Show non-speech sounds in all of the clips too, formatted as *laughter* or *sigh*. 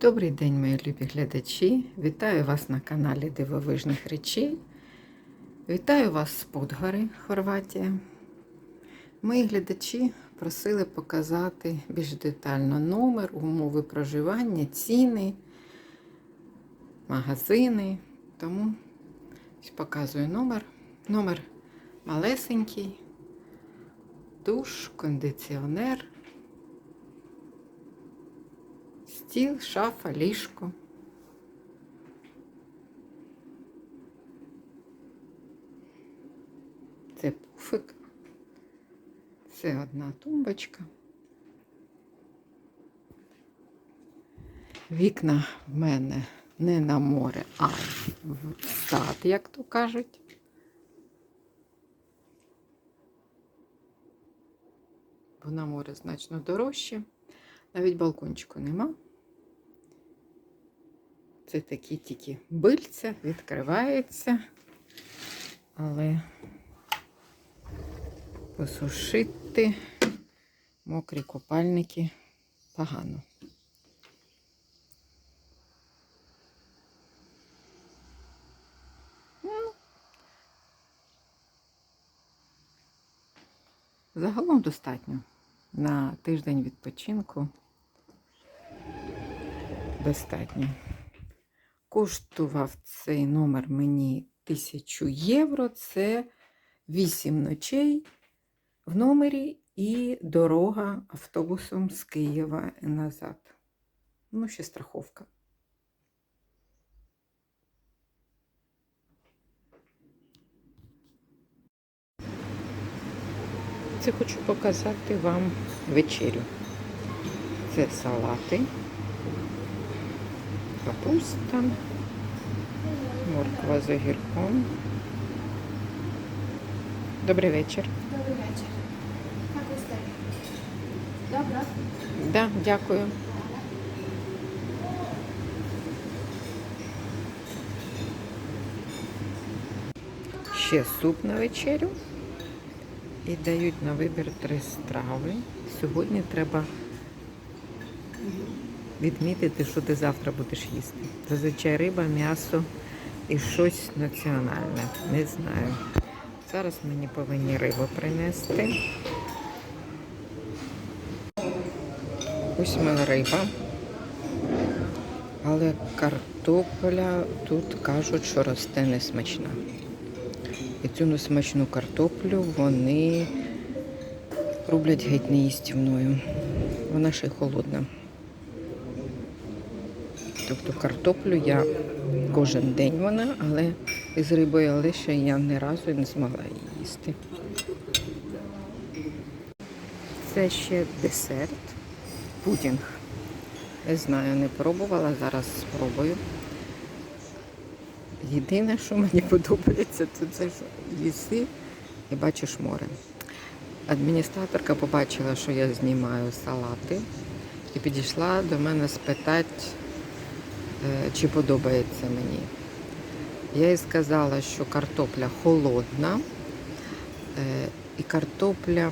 Добрий день, мої любі глядачі. Вітаю вас на каналі Дивовижних речей. Вітаю вас з Подгори, Хорватія. Мої глядачі просили показати більш детально номер, умови проживання, ціни, магазини. Тому показую номер. Номер малесенький, душ, кондиціонер. Стіл, шафа, ліжко. Це пуфик. Це одна тумбочка. Вікна в мене не на море, а в сад, як то кажуть. Бо на море значно дорожче. Навіть балкончику нема. Це такі тільки бильця, відкривається, але посушити мокрі купальники погано. Ну, Загалом достатньо на тиждень відпочинку. Достатньо. Коштував цей номер мені 1000 євро. Це 8 ночей в номері і дорога автобусом з Києва назад. Ну, ще страховка. Це хочу показати вам вечерю. Це салати, капуста, морква з огірком. Добрий вечір. Добрий вечір. Як ви? Добре. Да, дякую. Ще суп на вечерю. І дають на вибір три страви. Сьогодні треба відмітити, що ти завтра будеш їсти. Зазвичай риба, м'ясо і щось національне. Не знаю. Зараз мені повинні рибу принести. Ось в риба. Але картопля тут кажуть, що росте несмачна. І цю несмачну картоплю вони роблять геть неїстівною. Вона ще й холодна. Тобто картоплю я кожен день вона, але з рибою, але ще я ні разу не змогла її їсти. Це ще десерт, пудінг. Не знаю, не пробувала, зараз спробую. Єдине, що мені *laughs* подобається, це це що їси і бачиш море. Адміністраторка побачила, що я знімаю салати, і підійшла до мене спитати, чи подобається мені. Я їй сказала, що картопля холодна, е, і картопля,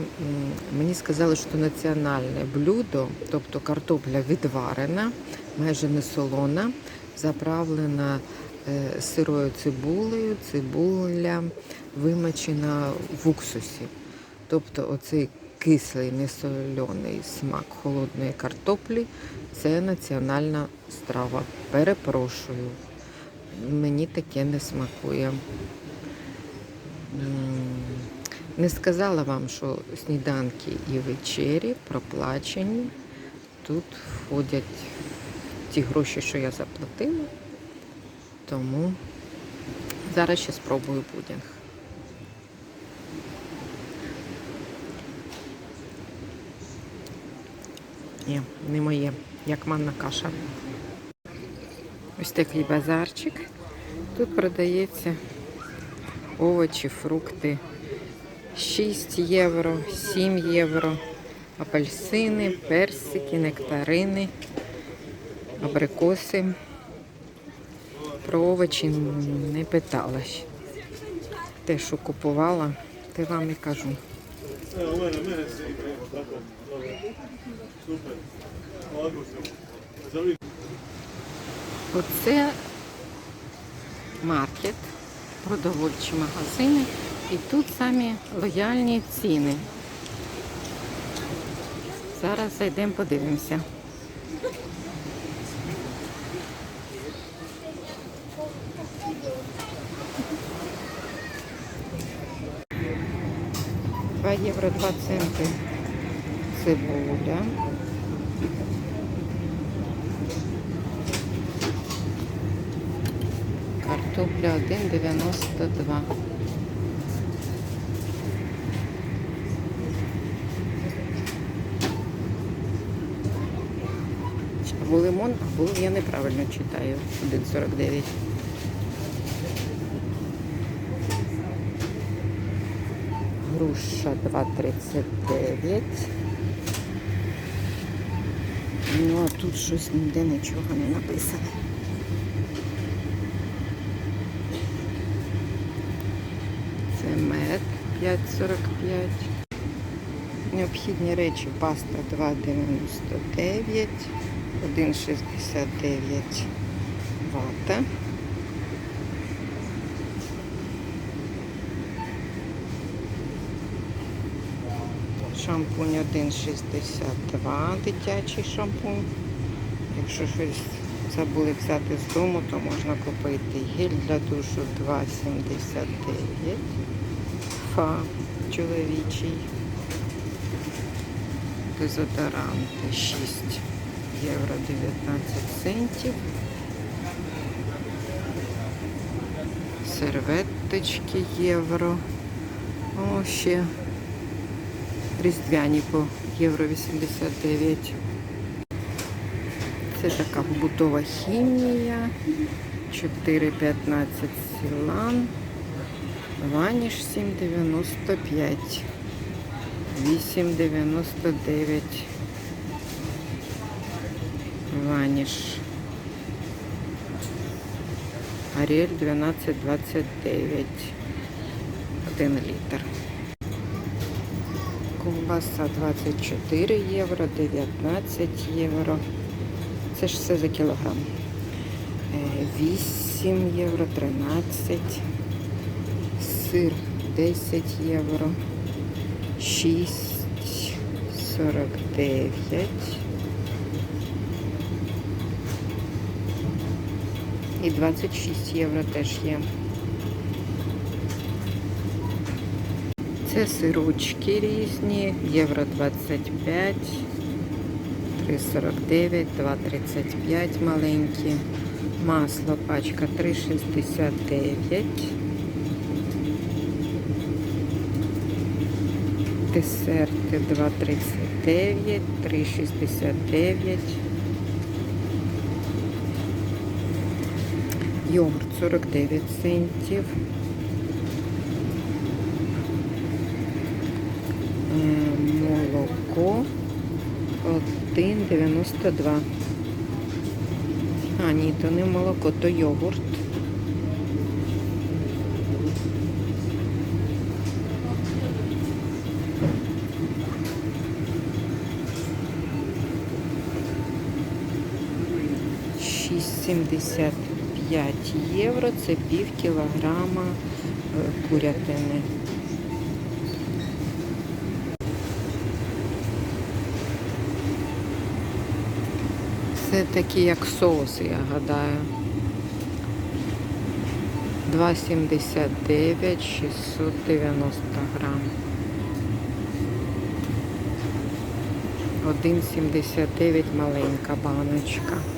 мені сказали, що національне блюдо, тобто картопля відварена, майже не солона, заправлена е, сирою цибулею, цибуля вимочена в уксусі. Тобто оцей кислий, несольоний смак холодної картоплі це національна страва. Перепрошую. Мені таке не смакує. Не сказала вам, що сніданки і вечері проплачені. Тут входять ті гроші, що я заплатила. Тому зараз ще спробую пудінг. Ні, не моє, як манна каша. Ось такий базарчик. Тут продається овочі, фрукти 6 євро, 7 євро, апельсини, персики, нектарини, абрикоси. Про овочі не питала. Те, що купувала, те вам і кажу. Evo, Оце маркет, продовольчі магазини. І тут самі лояльні ціни. Зараз зайдемо, подивимося. Два євро 2 центи цибуля. Картопля 1,92. Або лимон, або я неправильно читаю. 1,49. Груша 2,39. Ну, а тут щось ніде нічого не написано. 5,45. Необхідні речі паста 2,99, 1,69 вата. Шампунь 1,62, дитячий шампунь. Якщо щось забули взяти з дому, то можна купити гель для душу 2,79. Фа чоловічий. Дезодоранти 6 євро 19 центів. Серветочки євро. О, ще різдвяні по євро 89. Це така побутова хімія. 4,15 сілан. Ваніш 7,95. 8,99. Ваніш. Аріель 12,29. 1 літр. Ковбаса 24 євро, 19 євро. Це ж все за кілограм. Е, 8 євро, 13. Сир 10 євро. 6, 49. І 26 євро теж є. Це сирочки різні, євро 25, 3,49, 2,35 маленькі. Масло пачка 3,69. Десерти 2,39, 3,69. Йогурт 49 центів. Е, Молоко 1,92. А, ні, то не молоко, то йогурт. Шість сімдесят п'ять євро. Це пів кілограма е, курятини. Це такі як соуси, я гадаю. 2,79, 690 грам. 1,79 маленька баночка.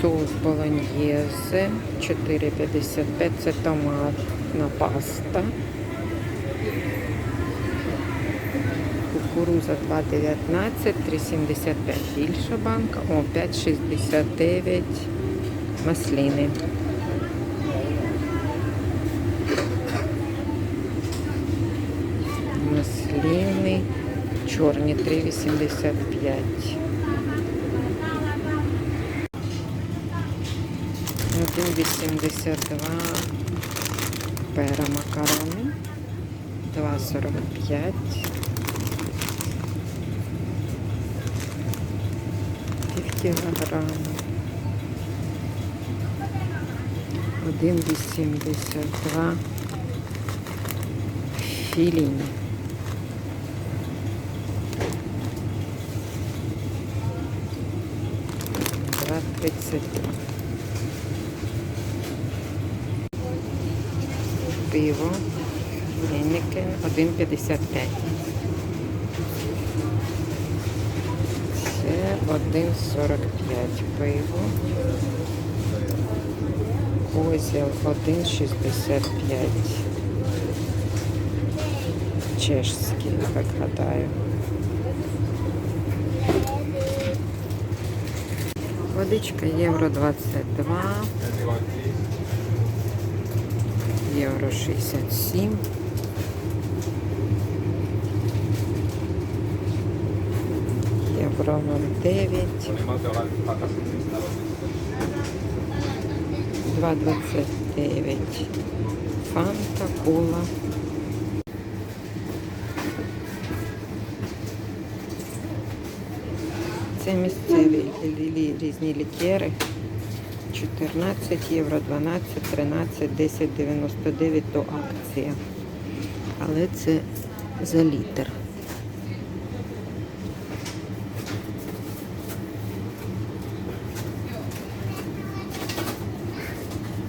Соус болоньєзе 4,55, це томатна паста. Кукуруза 2,19, 3,75 більша банка. О, 5,69 маслини. Маслини чорні 3,85. 1,82 пера макарони, 2,45, 5 кілограма, 1,82 філіні. Тридцять Пиво. Гейнекен 1,55. Це 1,45 пиво. Козел 1,65. Чешський, як гадаю. Водичка євро 22. Євро 67. Євро 09. 2,29. Фанта, кола. Це місцеві різні лікери. 14 євро, 12, 13, 10, 99 то акція. Але це за літр.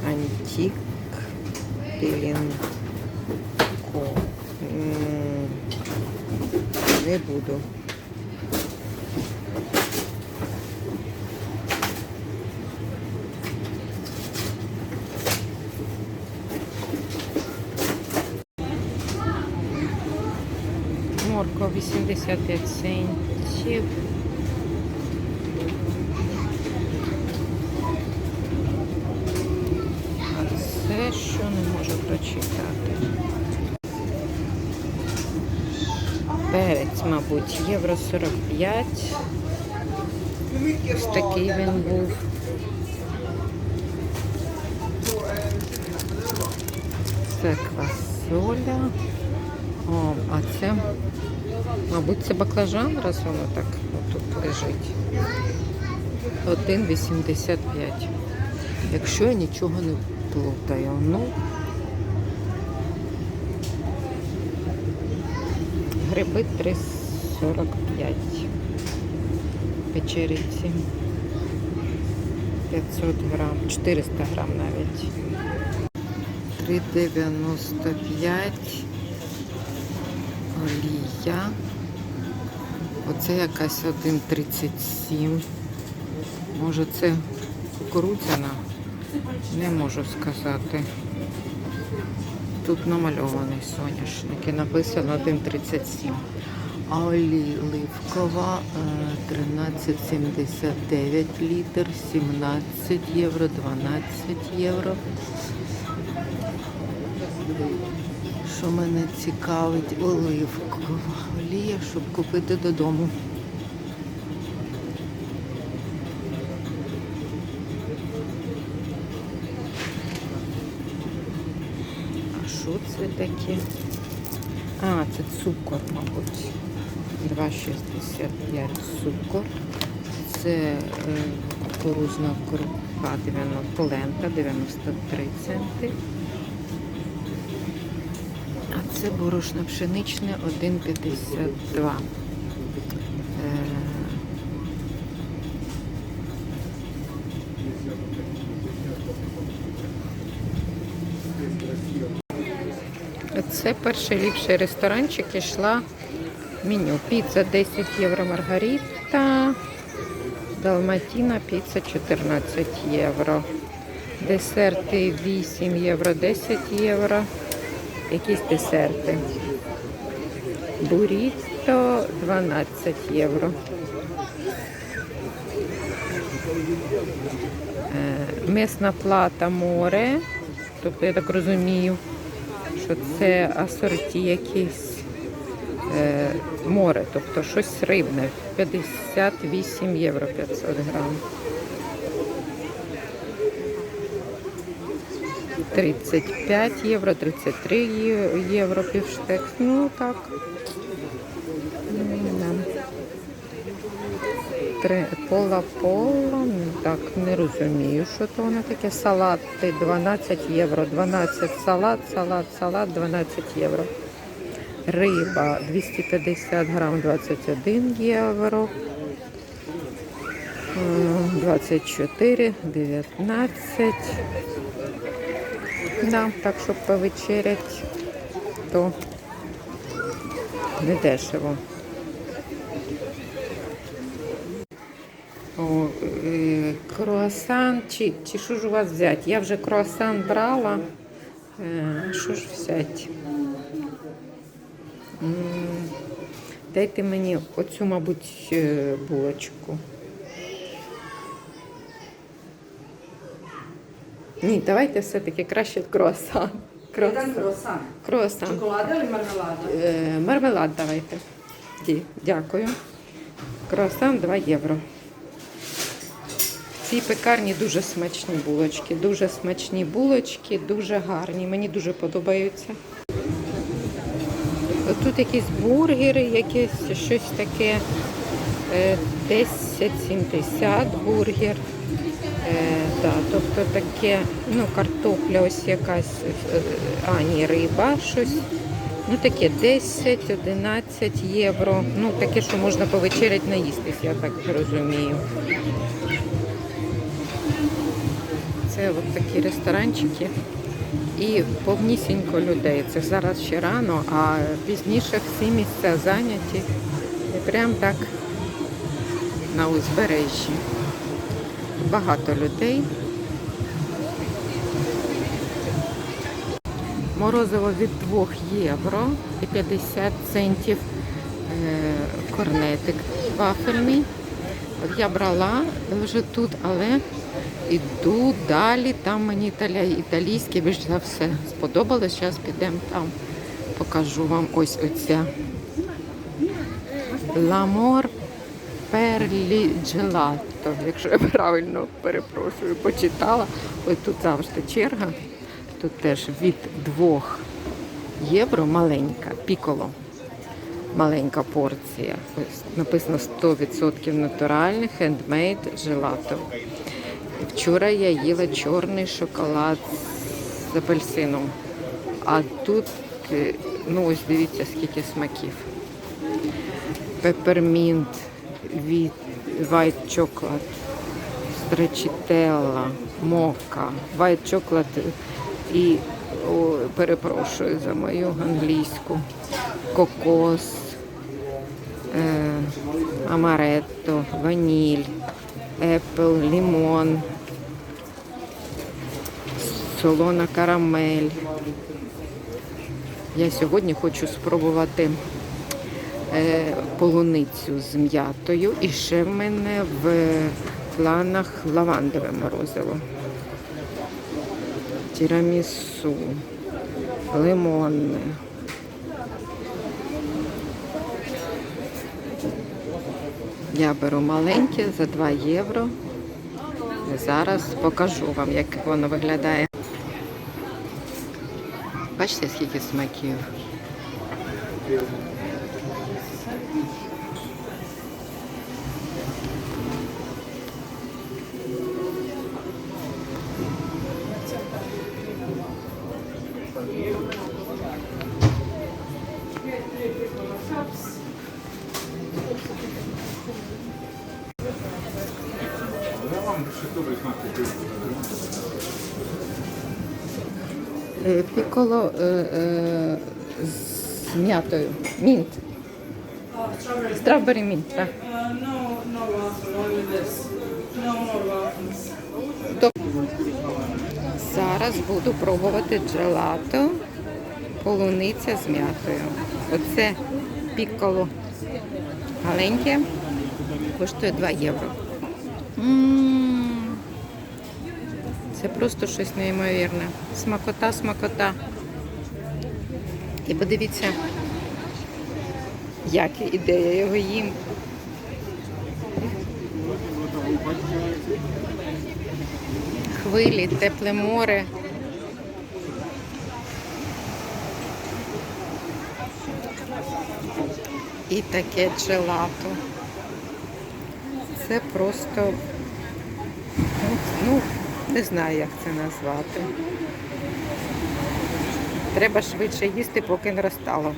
Антик Пілінко. М, Не буду. Морква 85 центів. А це що не можу прочитати. Перець, мабуть, євро 45. Ось такий він був. Це квасоля. О, а це, мабуть, це баклажан, раз воно так тут лежить. 1,85. Якщо я нічого не плутаю. Ну, гриби 3,45. Печериці 500 грам, 400 грам навіть. 3,95 олія. Оце якась 1,37. Може це кукурудзяна? Не можу сказати. Тут намальований соняшник і написано 1,37. А оливкова е, 13,79 літр, 17 євро, 12 євро. Що мене цікавить, оливкова олія, щоб купити додому. А що це таке? А, це цукор, мабуть. 2,65 цукор. Це е, кукурузна крупа 90, полента 93 центи. А це борошно пшеничне 1,52. Е, Це перший ліпший ресторанчик ішла меню. Піца 10 євро маргарита, далматіна піца 14 євро. Десерти 8 євро, 10 євро. Якісь десерти. Буріто 12 євро. Е, Мисна плата море. Тобто я так розумію, що це асорті якісь е, море, тобто щось рибне. 58 євро 500 грам. 35 євро, 33 є- євро півштекс. Ну так. Три пола пола. Так, не розумію, що то воно таке. Салати 12 євро. 12 салат, салат, салат 12 євро. Риба 250 грам 21 євро. 24, 19. Да, так, щоб повечерять, то не дешево. О, е, круасан, чи, чи що ж у вас взяти? Я вже круасан брала. Е, що ж взяти? Дайте мені оцю, мабуть, е, булочку. Ні, давайте все-таки краще круасан. Круасан. Круасан. Čokolada ili marmelada? Е, Мармелад давайте. Дякую. Круасан 2 євро. Цій пекарні дуже смачні булочки. Дуже смачні булочки, дуже гарні. Мені дуже подобаються. Тут якісь бургери, якесь щось таке. е, 10,70 бургер. Е, да, тобто таке, ну, картопля ось якась, е, а, ні, риба щось. Ну таке 10-11 євро. Ну таке, що можна повечерять наїстись, я так розумію. Це от такі ресторанчики. І повнісінько людей. Це зараз ще рано, а пізніше всі місця зайняті. І прям так на узбережжі. Багато людей. Морозиво від 2 євро і 50 центів е, корнетик вафельний. Я брала вже тут, але іду далі. Там мені італія, італійське більш за все сподобалось. Зараз підемо там, покажу вам ось оця. Ламор перлі джелато, якщо я правильно перепрошую, почитала. Ось тут завжди черга. Тут теж від 2 євро маленька, піколо. Маленька порція. Ось написано 100% натуральний хендмейд желато. Вчора я їла чорний шоколад з апельсином. А тут, е, ну ось дивіться, скільки смаків. Пепермінт white chocolate, стречителла, мока, white chocolate і о, перепрошую за мою англійську, кокос, е, амаретто, ваніль, епл, лімон, солона карамель. Я сьогодні хочу спробувати е, полуницю з м'ятою. І ще в мене в планах лавандове морозиво. Тірамісу, лимонне. Я беру маленьке за 2 євро. Зараз покажу вам, як воно виглядає. Бачите, скільки смаків. Е, Піколо е, е, з м'ятою. Мінт. Стrawberry мінт, так. Зараз буду пробувати джелато, полуниця з м'ятою. Оце пікколо маленьке, коштує 2 євро. М, Це просто щось неймовірне. Смакота, смакота. І подивіться, як іде, я його їм. Хвилі, тепле море. І таке джелато. Це просто, ну, ну, не знаю, як це назвати. Треба швидше їсти, поки не розтало.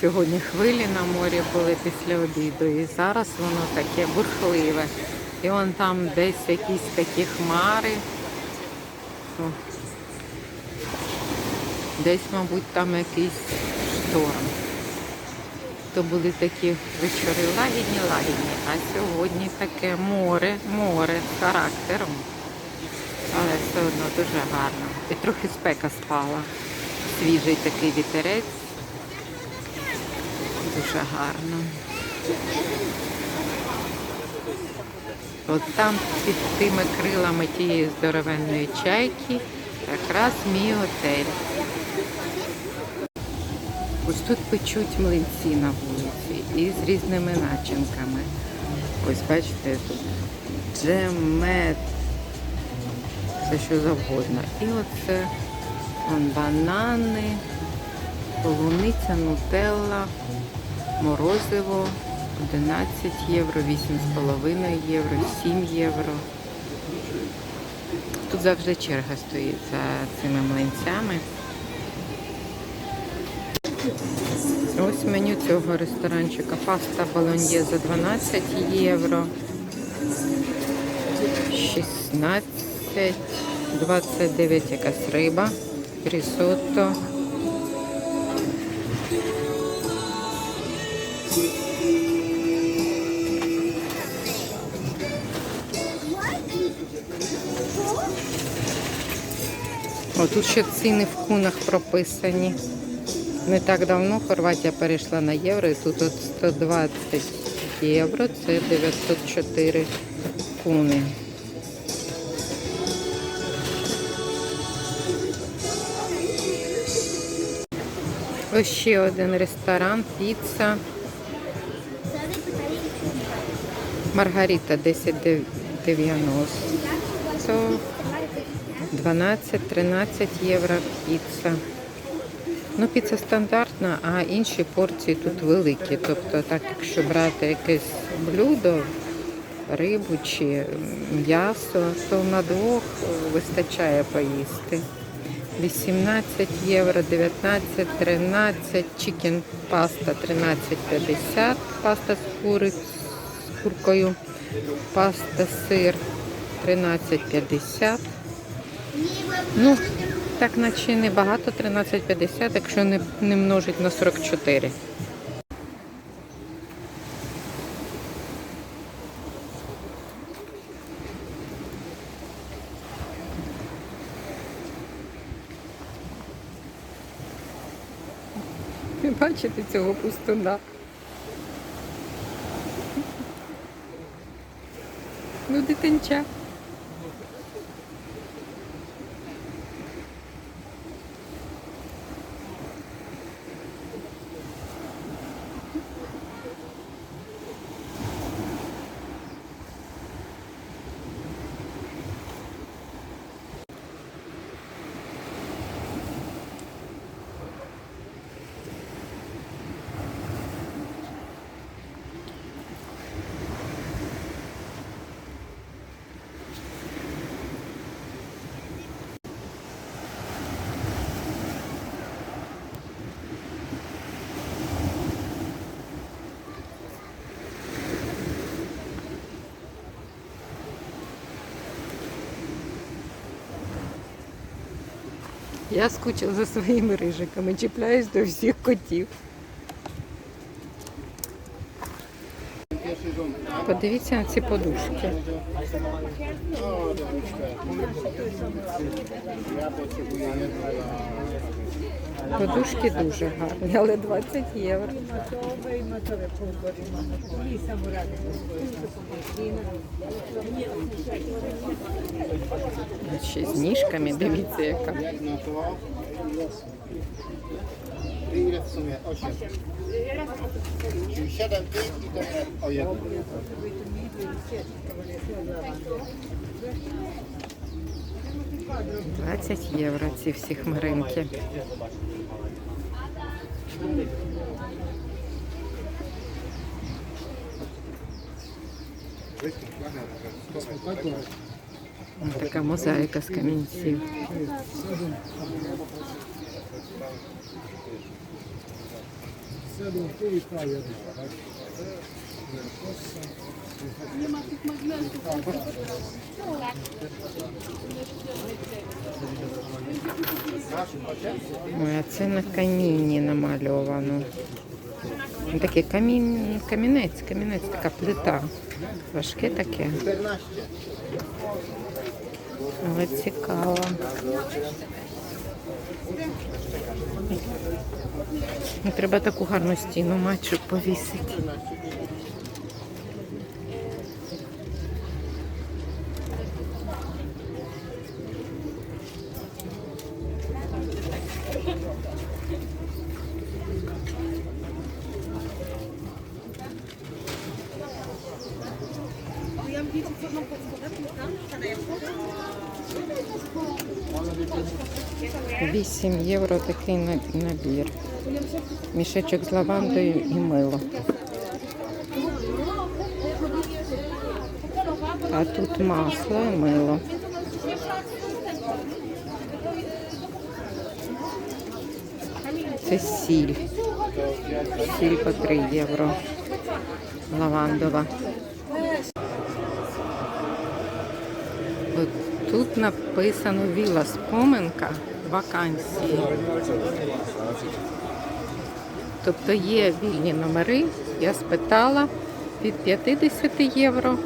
Сьогодні хвилі на морі були після обіду, і зараз воно таке бурхливе. І вон там десь якісь такі хмари. Десь, мабуть, там якийсь шторм. То були такі вечори лагідні, лагідні, а сьогодні таке море, море з характером. Але все одно дуже гарно. І трохи спека спала. Свіжий такий вітерець. Дуже гарно. От там під тими крилами тієї здоровенної чайки якраз мій отель. Ось тут печуть млинці на вулиці і з різними начинками. Ось бачите, тут джем, мед, все що завгодно. І оце вон, банани, полуниця, нутелла, морозиво 11 євро, 8,5 євро, 7 євро. Тут завжди черга стоїть за цими млинцями. Ось меню цього ресторанчика. Паста болоньє за 12 євро. 16, 29 якась риба, рісотто. О, тут ще ціни в кунах прописані. Не так давно Хорватія перейшла на євро, і тут от 120 євро, це 904 куни. Ось ще один ресторан, піца. Маргарита 10,90. 12-13 євро піца. Ну, піца стандартна, а інші порції тут великі. Тобто, так, якщо брати якесь блюдо, рибу чи м'ясо, то на двох вистачає поїсти. 18 євро, 19, 13, чікен паста 13,50, паста з, кури, з куркою, паста сир 13,50. Ну, так наче небагато 13,50, якщо не, не множить на 44. Ви бачите цього пустуна? Ну, дитинча. Я скучила за своїми рижиками, чіпляюсь до всіх котів. Подивіться на ці подушки. Подушки дуже гарні, але 20 євро. Ще з ніжками, дивіться яка. Jedno to. I ile w sumie? 8. Czyli 7 tych i to o jedno. – 20 євро ці всі хмаринки. Ось така мозаїка з камінців. Сядемо, ти і та я. Ой, а це на камінні намальовано. Такий камін, камінець, камінець, така плита. Важке таке, але цікаво. Ну, Треба таку гарну стіну щоб повісити. Вісім євро такий набір. Мішечок з лавандою і мило. А тут масло і мило. Це сіль. Сіль по 3 євро. Лавандова. От тут написано Віла Споменка вакансії. Тобто є вільні номери. Я спитала від 50 євро,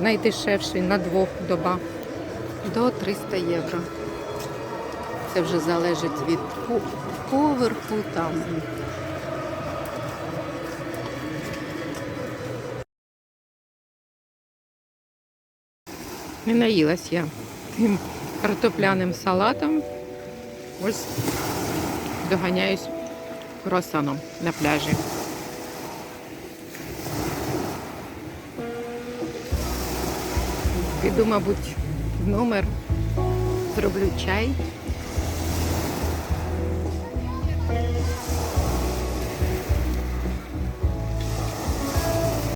найдешевший на двох доба, до 300 євро. Це вже залежить від поверху там. Не наїлась я тим картопляним салатом. Ось доганяюсь кросаном на пляжі. Піду, мабуть, в номер, зроблю чай